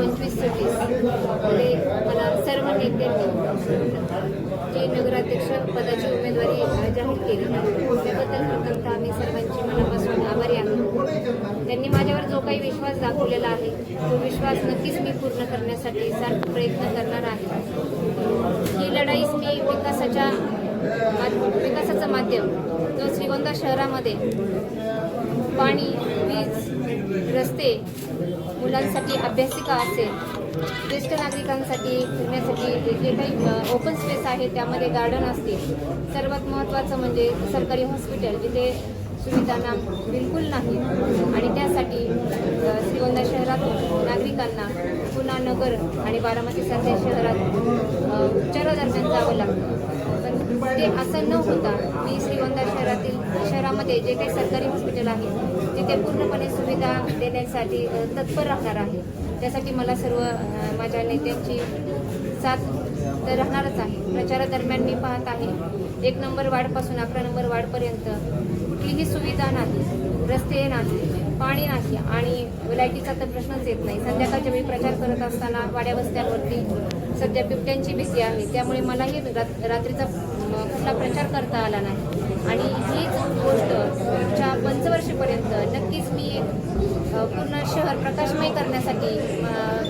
पंचवीस सव्वीस. ते मला सर्व नेत्यांनी जे नगराध्यक्ष पदाची उमेदवारी जाहीर केली त्याबद्दल प्रथमतः आम्ही सर्वांची मनापासून आभारी आहे त्यांनी माझ्यावर जो काही विश्वास दाखवलेला आहे तो विश्वास नक्कीच मी पूर्ण करण्यासाठी सारख प्रयत्न करणार आहे. ही लढाईस मी विकासाच्या माध्यम जो श्रीगोंदा शहरामध्ये पाणी वीज रस्ते मुलांसाठी अभ्यासिका असेल ज्येष्ठ नागरिकांसाठी फिरण्यासाठी जे काही ओपन स्पेस आहे त्यामध्ये गार्डन असतील सर्वात महत्त्वाचं म्हणजे सरकारी हॉस्पिटल जिथे सुविधांना बिलकुल नाही. आणि त्यासाठी श्रीगोंदा शहरातून नागरिकांना पुन्हा नगर आणि बारामतीसारख्या शहरात उपचारादरम्यान जावं लागतं. ते असं न होता. मी श्रीगोंदा शहरातील शहरामध्ये जे काही सरकारी हॉस्पिटल आहे तिथे पूर्णपणे सुविधा देण्यासाठी तत्पर राहणार आहे. त्यासाठी मला सर्व माझ्या नेत्यांची साथ तर राहणारच आहे. प्रचारादरम्यान मी पाहत आहे एक नंबर वार्डपासून अकरा नंबर वार्डपर्यंत कुठलीही सुविधा नाही रस्ते नाही पाणी नाही आणि लाईटीचा तर प्रश्नच येत नाही. संध्याकाळच्या वेळी प्रचार करत असताना वाड्या वस्त्यांवरती सध्या बिबट्यांची भीती आहे. त्यामुळे मलाही रात्रीचा अ, कुठला प्रचार करता आला नाही. आणि हीच गोष्ट पुढच्या पंचवर्षीपर्यंत नक्कीच मी पूर्ण शहर प्रकाशमय करण्यासाठी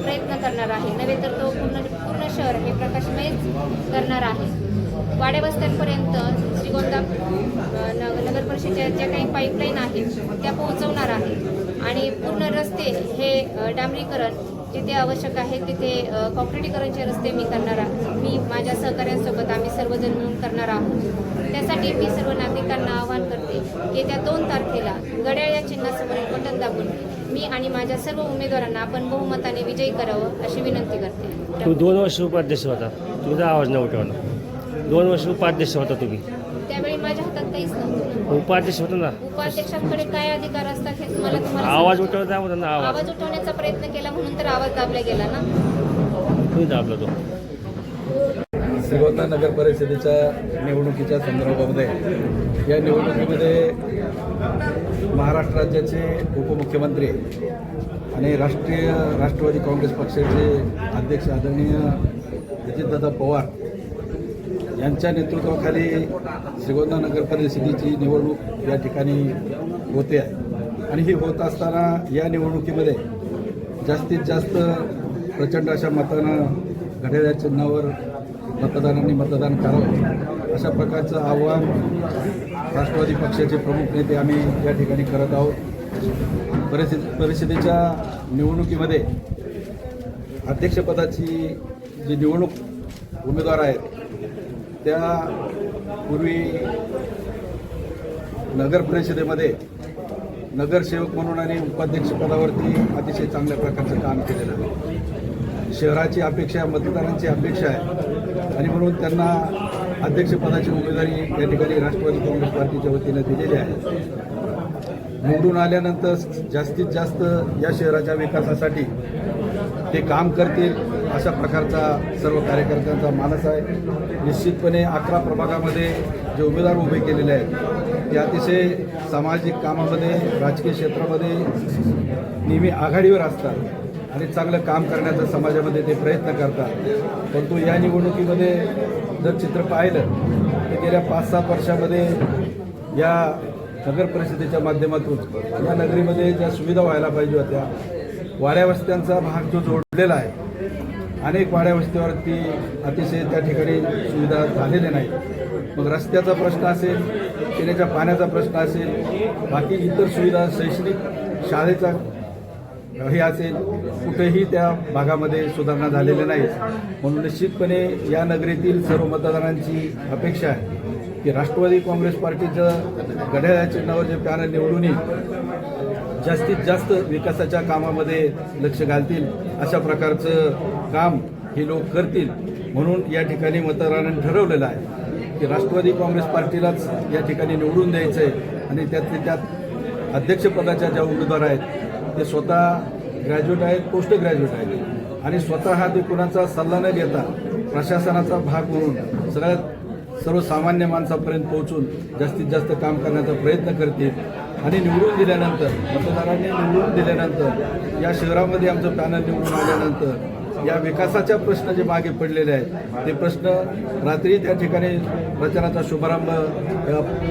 प्रयत्न करणार आहे. नव्हे तर तो पूर्ण पूर्ण शहर हे प्रकाशमयच करणार आहे. वाड्या श्रीगोंदा नगर परिषदेच्या ज्या काही पाईपलाईन आहेत त्या पोहोचवणार आहे. आणि पूर्ण रस्ते हे डांबरीकरण जिथे आवश्यक आहे तिथे अ, काँक्रिटीकरणचे रस्ते मी करणार आहे. मी माझ्या सहकाऱ्यांसोबत आम्ही सर्वजण मिळून करणार आहोत. त्यासाठी मी सर्व नागरिकांना आवाहन करते की त्या दोन तारखेला घड्याळ या चिन्हासमोर बटन दाबून मी आणि माझ्या सर्व उमेदवारांना आपण बहुमताने विजयी करावं अशी विनंती करते. तू दोन वर्ष उपाध्यक्ष होता. तुझा आवाज नाही उठवला दोन वर्ष उपाध्यक्ष होता तुम्ही. त्यावेळी माझ्या हातात काहीच नव्हतं. उपाध्यक्ष होता ना उपाध्यक्षांकडे काय अधिकार असतात हे तुम्हाला तुम्हाला आवाज समजतं. उठवता होता ना आवाज. आवाज उठवण्याचा प्रयत्न केला म्हणून तर आवाज दाबला गेला ना. तुम्ही दाबला तो? श्रीगोंदा नगर परिषदेच्या निवडणुकीच्या संदर्भामध्ये या निवडणुकीमध्ये महाराष्ट्र राज्याचे उपमुख्यमंत्री आणि राष्ट्रीय राष्ट्रवादी काँग्रेस पक्षाचे अध्यक्ष आदरणीय अजितदादा पवार यांच्या नेतृत्वाखाली श्रीगोंदा नगर परिषदेची निवडणूक या ठिकाणी होते. आहे आणि ही होत असताना या निवडणुकीमध्ये जास्तीत जास्त प्रचंड अशा मतानं घड्याळ्या चिन्हावर मतदारांनी मतदान करावं. अशा प्रकारचं आव्हान राष्ट्रवादी पक्षाचे प्रमुख नेते आम्ही या ठिकाणी करत आहोत. परिषद परिषदेच्या निवडणुकीमध्ये अध्यक्षपदाची जी निवडणूक उमेदवार आहेत त्या पूर्वी नगर परिषदेमध्ये नगरसेवक म्हणून आणि उपाध्यक्षपदावरती अतिशय चांगल्या प्रकारचं काम केलेलं आहे. शहराची अपेक्षा मतदारांची अपेक्षा आहे. आणि म्हणून त्यांना अध्यक्षपदाची उमेदवारी या ठिकाणी राष्ट्रवादी काँग्रेस पार्टीच्या वतीनं दिलेली आहे. निवडून आल्यानंतर जास्तीत जास्त या शहराच्या विकासासाठी ते काम करतील. अशा प्रकारचा सर्व कार्यकर्त्यांचा मानस आहे. निश्चितपणे अकरा प्रभागामध्ये जे उमेदवार उभे केलेले आहेत ते अतिशय सामाजिक कामामध्ये राजकीय क्षेत्रामध्ये नेहमी आघाडीवर असतात आणि चांगलं काम करण्याचा समाजामध्ये ते प्रयत्न करतात. परंतु या निवडणुकीमध्ये जर चित्र पाहिलं तर गेल्या पाच सहा वर्षामध्ये या नगर परिषदेच्या माध्यमातून या नगरीमध्ये ज्या सुविधा व्हायला पाहिजे होत्या वाड्यावस्त्यांचा भाग जो जोडलेला आहे अनेक वाड्या वस्तीवरती अतिशय त्या ठिकाणी सुविधा झालेल्या नाहीत. मग रस्त्याचा प्रश्न असेल पिण्याच्या पाण्याचा प्रश्न असेल बाकी इतर सुविधा शैक्षणिक शाळेचा हे असेल कुठेही त्या भागामध्ये सुधारणा झालेल्या नाही म्हणून निश्चितपणे या नगरीतील सर्व मतदारांची अपेक्षा आहे की राष्ट्रवादी काँग्रेस पार्टीचं घड्याळ्या चिन्हावर जे पॅनल निवडून जास्तीत जास्त विकासाच्या कामामध्ये लक्ष घालतील अशा प्रकारचं काम हे लोक करतील म्हणून या ठिकाणी मतदारांनी ठरवलेलं आहे की राष्ट्रवादी काँग्रेस पार्टीलाच या ठिकाणी निवडून द्यायचं आहे आणि त्यातले त्यात अध्यक्षपदाच्या ज्या उमेदवार आहेत ते स्वतः ग्रॅज्युएट आहेत पोस्ट ग्रॅज्युएट आहेत. आणि स्वतः हा ते कुणाचा सल्ला न घेता प्रशासनाचा भाग म्हणून सगळ्यात सर्वसामान्य माणसापर्यंत पोहोचून जास्तीत जास्त काम करण्याचा प्रयत्न करतील. आणि निवडून दिल्यानंतर मतदारांनी निवडून दिल्यानंतर या शहरामध्ये आमचं पॅनल निवडून आल्यानंतर या विकासाच्या प्रश्न जे मागे पडलेले आहेत ते प्रश्न रात्री त्या ठिकाणी प्रचाराचा शुभारंभ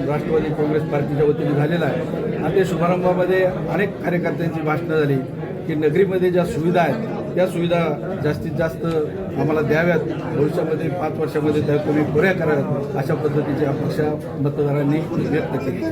राष्ट्रवादी काँग्रेस पार्टीच्या वतीने झालेला आहे. आणि त्या शुभारंभामध्ये अनेक कार्यकर्त्यांची भाषणं झाली की नगरीमध्ये ज्या सुविधा आहेत त्या सुविधा जास्तीत जास्त आम्हाला द्याव्यात. भविष्यामध्ये पाच वर्षामध्ये त्या तुम्ही पुऱ्या कराव्यात अशा पद्धतीची अपेक्षा मतदारांनी व्यक्त केली.